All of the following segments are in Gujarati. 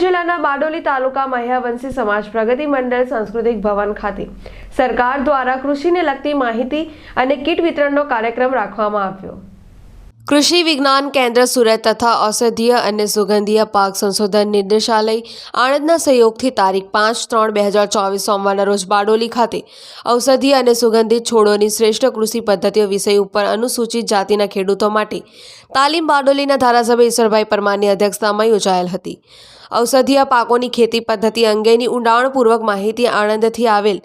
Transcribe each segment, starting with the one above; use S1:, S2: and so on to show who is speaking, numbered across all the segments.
S1: જિલ્લાના બારડોલી તાલુકા મહ્યાવંશી સમાજ પ્રગતિ મંડળ સાંસ્કૃતિક ભવન ખાતે સરકાર દ્વારા કૃષિને લગતી માહિતી અને કીટ વિતરણનો કાર્યક્રમ રાખવામાં આવ્યો. કૃષિ વિજ્ઞાન કેન્દ્ર સુરત તથા ઔષધીય અને સુગંધીય પાક સંશોધન નિર્દેશાલય આણંદના સહયોગથી તારીખ પાંચ ત્રણ બે હજાર ચોવીસ સોમવારના રોજ બારડોલી ખાતે ઔષધીય અને સુગંધિત છોડોની શ્રેષ્ઠ કૃષિ પદ્ધતિઓ વિષય ઉપર અનુસૂચિત જાતિના ખેડૂતો માટે તાલીમ બારડોલીના ધારાસભ્ય ઈશ્વરભાઈ પરમારની અધ્યક્ષતામાં યોજાયેલ હતી. ઔષધીય પાકોની ખેતી પદ્ધતિ અંગેની ઊંડાણપૂર્વક માહિતી આણંદથી આવેલ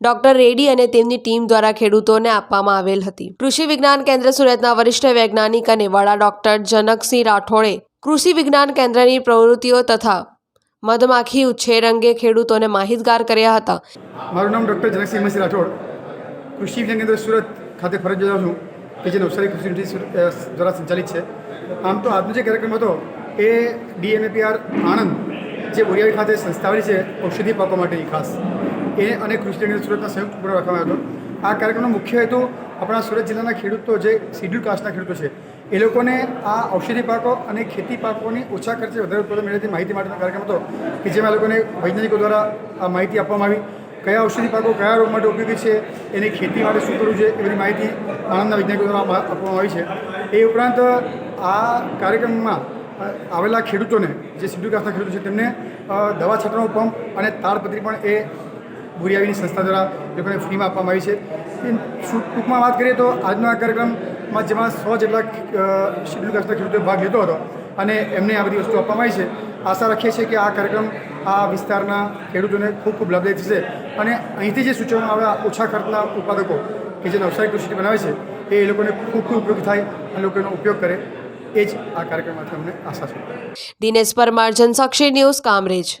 S1: ડોક્ટર રેડ્ડી અને તેમની ટીમ દ્વારા ખેડૂતોને આપવામાં આવેલ હતી. કૃષિ વિજ્ઞાન કેન્દ્ર સુરતના વરિષ્ઠ વૈજ્ઞાનિક અને વડા ડોક્ટર જનકસિંહ રાઠોડે કૃષિ વિજ્ઞાન કેન્દ્રની પ્રવૃત્તિઓ તથા મધમાખી ઉછેર અંગે ખેડૂતોને માહિતગાર કર્યા હતા.
S2: મારું નામ ડોક્ટર જનકસિંહ હિમસિંહ રાઠોડ. કૃષિ વિજ્ઞાન કેન્દ્ર સુરત ખાતે ફરજ બજાવું છું કે જે નવસારી કૃષિ દ્વારા સંચાલિત છે. આમ તો આજનો જે કાર્યક્રમ હતો એ ડીએમએપીઆર આણંદ, જે બોરિયાવી ખાતે સંસ્થા આવેલી છે, ઔષધિ પાકો માટેની ખાસ. એ અને કૃષિ સુરતના સંયુક્ત ઉપક્રમ રાખવામાં આવ્યો આ કાર્યક્રમનો મુખ્ય હેતુ આપણા સુરત જિલ્લાના ખેડૂતો જે શિડ્યુલ કાસ્ટના ખેડૂતો છે, એ લોકોને આ ઔષધિ પાકો અને ખેતી પાકોની ઓછા ખર્ચે વધારે ઉત્પાદન મેળવતી માહિતી માટેનો કાર્યક્રમ હતો, કે જેમાં લોકોને વૈજ્ઞાનિકો દ્વારા આ માહિતી આપવામાં આવી. કયા ઔષધિ પાકો કયા રોગ માટે ઉપયોગી છે, એની ખેતી માટે શું કરવું છે, એ બધી માહિતી આણંદના વૈજ્ઞાનિકો દ્વારા આપવામાં આવી છે. એ ઉપરાંત આ કાર્યક્રમમાં આવેલા ખેડૂતોને, જે શિડ્યુલ કાસ્ટના ખેડૂતો છે, તેમને દવા છાંટવાનો પંપ અને તાડપત્રી પણ એ ભૂરિયાવીની સંસ્થા દ્વારા લોકોને ફ્રીમાં આપવામાં આવી છે. ટૂંકમાં વાત કરીએ તો આજનો આ કાર્યક્રમમાં જેમાં સો જેટલા શિડ્યુલ કાસ્ટના ખેડૂતોએ ભાગ લીધો હતો અને એમને આ બધી વસ્તુ આપવામાં આવી છે. આશા રાખીએ છીએ કે આ કાર્યક્રમ આ વિસ્તારના ખેડૂતોને ખૂબ ખૂબ લાભદાયક થશે અને અહીંથી જે સૂચવવામાં આવ્યા ઓછા ખર્ચના ઉત્પાદકો કે જે નવસારી કૃષિ બનાવે છે, એ લોકોને ખૂબ ખૂબ ઉપયોગ થાય અને લોકોનો ઉપયોગ કરે. એ જ આ કાર્યક્રમમાં તમને આશા છે.
S1: દિનેશ પરમાર જનસાક્ષી ન્યૂઝ કામરેજ.